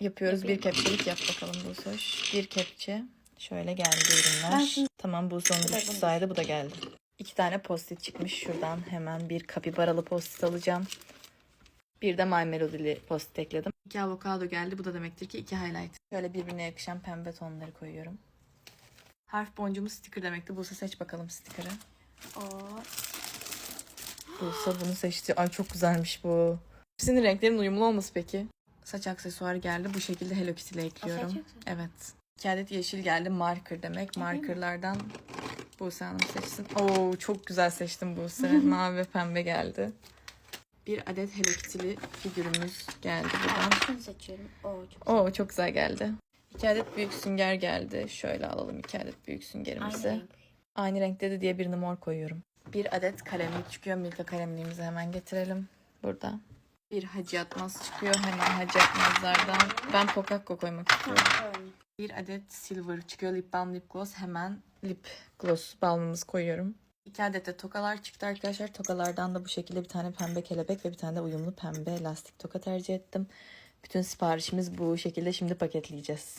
yapıyoruz. Bir Yapayım. kepçelik yap bakalım bu hoş. Bir kepçe. Şöyle geldi ürünler. Şimdi- Tamam bu son Bu da bir bunu sayede bu da geldi. İki tane post-it çıkmış şuradan. Hemen bir kapibaralı post-it alacağım. Bir de My Melody'li post ekledim. İki avokado geldi. Bu da demektir ki iki highlight. Şöyle birbirine yakışan pembe tonları koyuyorum. Harf boncuğumuz sticker demekti. Buse seç bakalım sticker'ı. Buse bunu seçti. Ay çok güzelmiş bu. Hepsinin renklerin uyumlu olması peki. Saç aksesuarı geldi. Bu şekilde Hello Kitty ile ekliyorum. Evet. İki adet yeşil geldi. Marker demek. Markerlardan Buse Hanım seçsin. Oo çok güzel seçtim Buse. Mavi ve pembe geldi. Bir adet Hello Kitty'li figürümüz geldi buradan. Şunu seçiyorum. Oo çok Oo çok güzel geldi. İki adet büyük sünger geldi. Şöyle alalım iki adet büyük Aynı süngerimizi. renk. Aynı renkte de diye birini mor koyuyorum. Bir adet kalemlik çıkıyor. Milka kalemliğimizi hemen getirelim. Burada. Bir hacı yatmaz çıkıyor. Hemen hacı yatmazlardan. Ben Pokakko koymak istiyorum. Bir adet silver çıkıyor. Lip balm, lip gloss. Hemen lip gloss balmımızı koyuyorum. İki adet de tokalar çıktı arkadaşlar. Tokalardan da bu şekilde bir tane pembe kelebek ve bir tane de uyumlu pembe lastik toka tercih ettim. Bütün siparişimiz bu şekilde şimdi paketleyeceğiz.